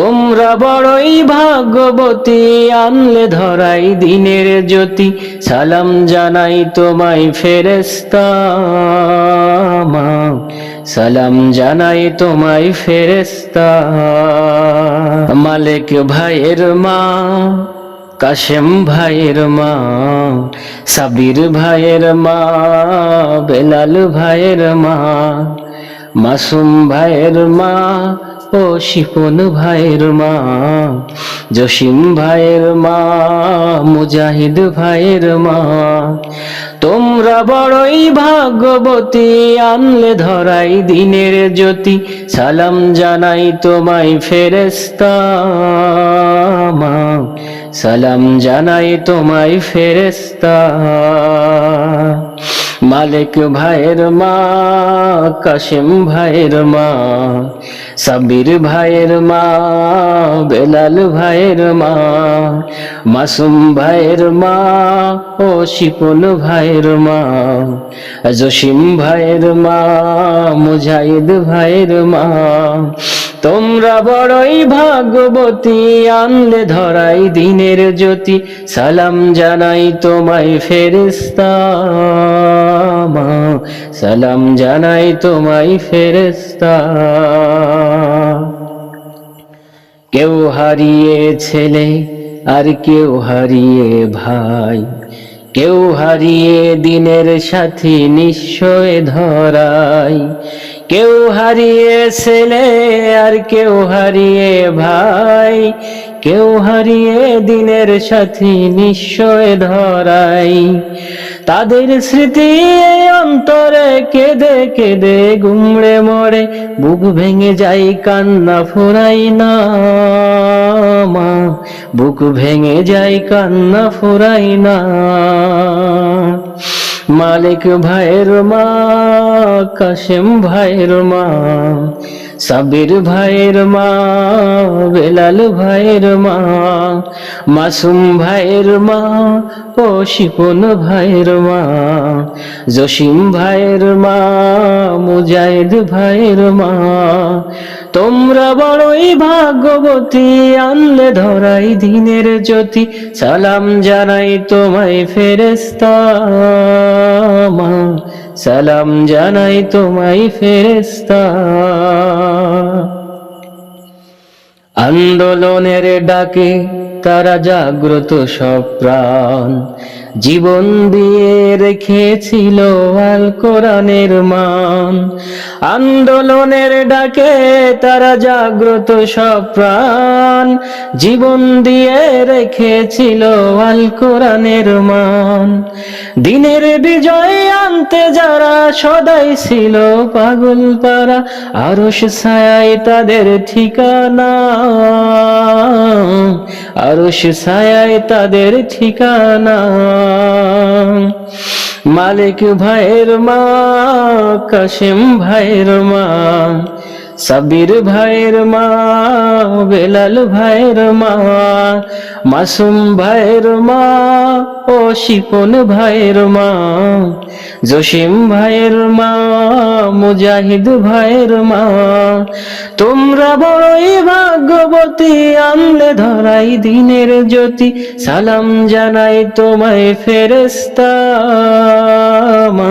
তোমরা বড়ই ভাগ্যবতী, আনলে ধরাই দিনের জ্যোতি। সালাম জানাই তোমায় ফেরেস্তা সালাম জানাই তোমায় ফেরেস্তা মালিক ভাইয়ের মা, কাশেম ভাইয়ের মা, সাবির ভাইয়ের মা, বেলাল ভাইয়ের মা, মাসুম ভাইয়ের মা ও শিপন ভাইয়ের মা, জসিম ভাইয়ের মা, মুজাহিদ ভাইয়ের মা, তোমরা বড়ই ভাগ্যবতী, আনলে ধরাই দিনের জ্যোতি, সালাম জানাই তোমায় ফেরেস্তা মা, সালাম জানাই তোমায় ফেরেস্তা মালিক ভাইয়ের মা কাশেম ভাইয়ের মা সাবির ভাইয়ের মা, বেলাল ভাইয়ের মা, মাসুম ভাইয়ের মা ও শিপন ভাইয়ের মা, জসিম ভাইয়ের মা, মুজাহিদ ভাইয়ের মা। তোমরা বড়ই ভাগ্যবতী, আনলে ধরাই দিনের জ্যোতি। সালাম জানাই তোমায় ফেরেস্তা মা। সালাম জানাই তোমায় ফেরেস্তা কেউ হারিয়ে ছেলে আর কেউ হারিয়ে ভাই। কেউ হারিয়ে দিনের সাথী নিশ্চয় ধরাই। কেউ হারিয়ে ছেলে আর কেউ হারিয়ে ভাই। কেউ হারিয়ে দিনের সাথী নিশ্চয় ধরাই। তাদের স্মৃতি অন্তরে কেঁদে কেঁদে গুমড়ে মরে, বুক ভেঙে যাই কান্না ফুরাই না মা। বুক ভেঙে যাই কান্না ফুরাই না। মালিক ভাইয়ের মা, কাশেম ভাইয়ের মা সাবির ভাইয়ের মা, বেলাল ভাইয়ের মা, মাসুম ভাইয়ের মা ও শিপন ভাইয়ের মা, জসিম ভাইয়ের মা, মুজাহিদ ভাইয়ের মা। তোমরা বড়ই ভাগ্যবতী, আনলে ধরাই দিনের জ্যোতি, সালাম জানাই তোমায় ফেরেস্তা মা। সালাম জানাই তোমায় ফেরেস্তা আন্দোলনের ডাকে তারা জাগ্রত সব প্রাণ। জীবন দিয়ে রেখেছিল আল কোরআনের মান। আন্দোলনের ডাকে তারা জাগ্রত সব প্রাণ। জীবন দিয়ে রেখেছিল আল কোরআনের মান। দিনের বিজয় আনতে যারা সদাই ছিল পাগল পারা আরশ ছায় তাদের ঠিকানা। আরশ ছায় তাদের ঠিকানা। মালিক ভাইয়ের মা কাশিম ভাইয়ের মা। সাবির ভাইয়ের মা, বেলাল ভাইয়ের মা, মাসুম ভাইয়ের মা ও শিপন ভাইয়ের মা, জসিম ভাইয়ের মা, মুজাহিদ ভাইয়ের মা। তোমরা বড়ই ভাগ্যবতী, আনলে ধরাই দিনের জ্যোতি, সালাম জানাই তোমায় ফেরেস্তা মা।